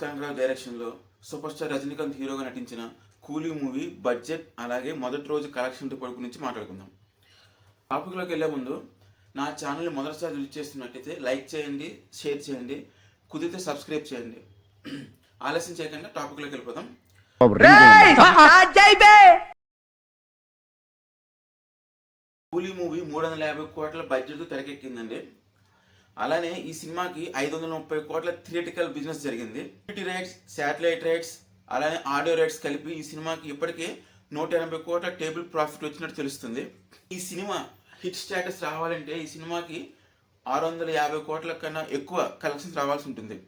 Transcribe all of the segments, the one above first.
కనకరావు డైరెక్షన్లో super star Rajinikanth హీరోగా నటించిన కూలీ మూవీ బడ్జెట్ అలాగే మొదటి రోజు కలెక్షన్ రిపోర్ట్ గురించి మాట్లాడుకుందాం. టాపిక్లోకి వెళ్ళే ముందు నా ఛానల్ని మొదటిసారి విజిట్ చేస్తున్నట్టయితే లైక్ చేయండి షేర్ చేయండి కుదిరితే సబ్స్క్రైబ్ చేయండి. ఆలస్యం చేయకుండా టాపిక్లోకి వెళ్ళిపోదాం. కూలీ మూవీ మూడు వందల యాభై కోట్ల బడ్జెట్ తెరకెక్కిందండి. అలానే ఈ సినిమాకి ఐదు వందల ముప్పై కోట్ల థియేటికల్ బిజినెస్ జరిగింది. టికెట్ రైట్స్ శాటిలైట్ రైట్స్ అలానే ఆడియో రైట్స్ కలిపి ఈ సినిమాకి ఇప్పటికే నూట ఎనభై కోట్ల టేబుల్ ప్రాఫిట్ వచ్చినట్టు తెలుస్తుంది. ఈ సినిమా హిట్ స్టేటస్ రావాలంటే ఈ సినిమాకి ఆరు వందల యాభై కోట్ల కన్నా ఎక్కువ కలెక్షన్స్ రావాల్సి ఉంటుంది.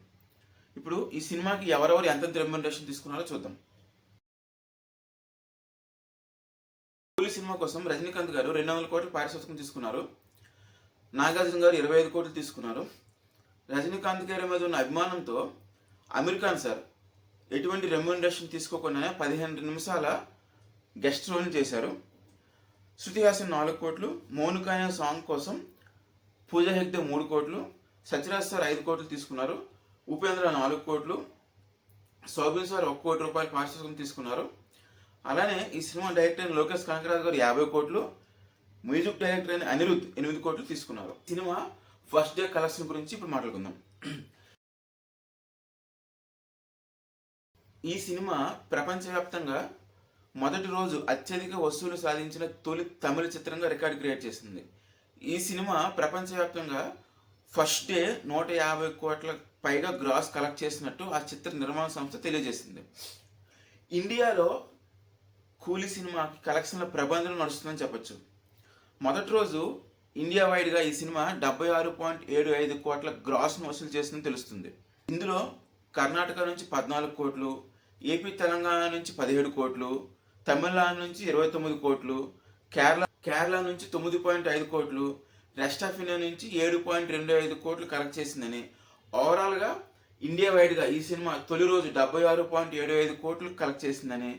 ఇప్పుడు ఈ సినిమాకి ఎవరెవరు ఎంత రెమ్యునరేషన్ తీసుకున్నారో చూద్దాం. కూలి సినిమా కోసం రజనీకాంత్ గారు రెండు వందల కోట్ల పారితోషికం తీసుకున్నారు. నాగార్జున గారు ఇరవై ఐదు కోట్లు తీసుకున్నారు. రజనీకాంత్ గారి మీద ఉన్న అభిమానంతో అమీర్ ఖాన్ సార్ ఎటువంటి రెమ్యూనరేషన్ తీసుకోకుండానే పదిహేను నిమిషాల గెస్ట్ రోల్ చేశారు. శృతి హాసన్ నాలుగు కోట్లు మౌనిక అనే సాంగ్ కోసం పూజ హెగ్డే మూడు కోట్లు సత్యరాజ్ సార్ ఐదు కోట్లు తీసుకున్నారు. ఉపేంద్ర నాలుగు కోట్లు శోభిన్ సార్ ఒక కోటి రూపాయలు పారితోషికం తీసుకున్నారు. అలానే ఈ సినిమా డైరెక్టర్ అయిన లోకేష్ కనకరాజు గారు యాభై కోట్లు మ్యూజిక్ డైరెక్టర్ అయిన అనిరుద్ ఎనిమిది కోట్లు తీసుకున్నారు. సినిమా? ఫస్ట్ డే కలెక్షన్ గురించి ఇప్పుడు మాట్లాడుకుందాం. ఈ సినిమా ప్రపంచవ్యాప్తంగా మొదటి రోజు అత్యధిక వసూలు సాధించిన తొలి తమిళ చిత్రంగా రికార్డు క్రియేట్ చేసింది. ఈ సినిమా ప్రపంచవ్యాప్తంగా ఫస్ట్ డే నూట యాభై కోట్ల పైగా గ్రాస్ కలెక్ట్ చేసినట్టు ఆ చిత్ర నిర్మాణ సంస్థ తెలియజేసింది. ఇండియాలో కూలీ సినిమాకి కలెక్షన్ల ప్రబంధం నడుస్తుందని చెప్పొచ్చు. మొదటి రోజు ఇండియా వైడ్గా ఈ సినిమా డెబ్బై ఆరు పాయింట్ ఏడు ఐదు కోట్ల గ్రాస్ను వసూలు చేసిందని తెలుస్తుంది. ఇందులో కర్ణాటక నుంచి పద్నాలుగు కోట్లు ఏపీ తెలంగాణ నుంచి పదిహేడు కోట్లు తమిళనాడు నుంచి ఇరవై తొమ్మిది కోట్లు కేరళ కేరళ నుంచి తొమ్మిది పాయింట్ ఐదు కోట్లు రెస్ట్ ఆఫ్ ఇండియా నుంచి ఏడు పాయింట్ రెండు ఐదు కోట్లు కలెక్ట్ చేసిందని ఓవరాల్గా ఇండియా వైడ్గా ఈ సినిమా తొలి రోజు డెబ్బై ఆరు పాయింట్ ఏడు ఐదు కోట్లు కలెక్ట్ చేసిందని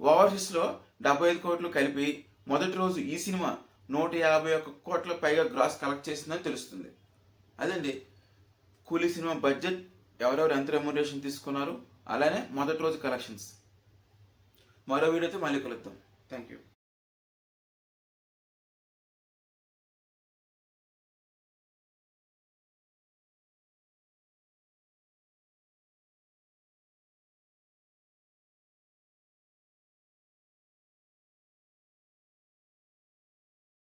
ఓవర్సీస్లో డెబ్బై ఐదు కోట్లు కలిపి మొదటి రోజు ఈ సినిమా నూట యాభై ఒక్క కోట్ల పైగా గ్రాస్ కలెక్ట్ చేసిందని తెలుస్తుంది. అదండి కూలీ సినిమా బడ్జెట్ ఎవరెవరు ఎంత రెమ్యునరేషన్ తీసుకున్నారు? అలానే మొదటి రోజు కలెక్షన్స్. మరో వీడియోతో మళ్ళీ కలుద్దాం. Thank you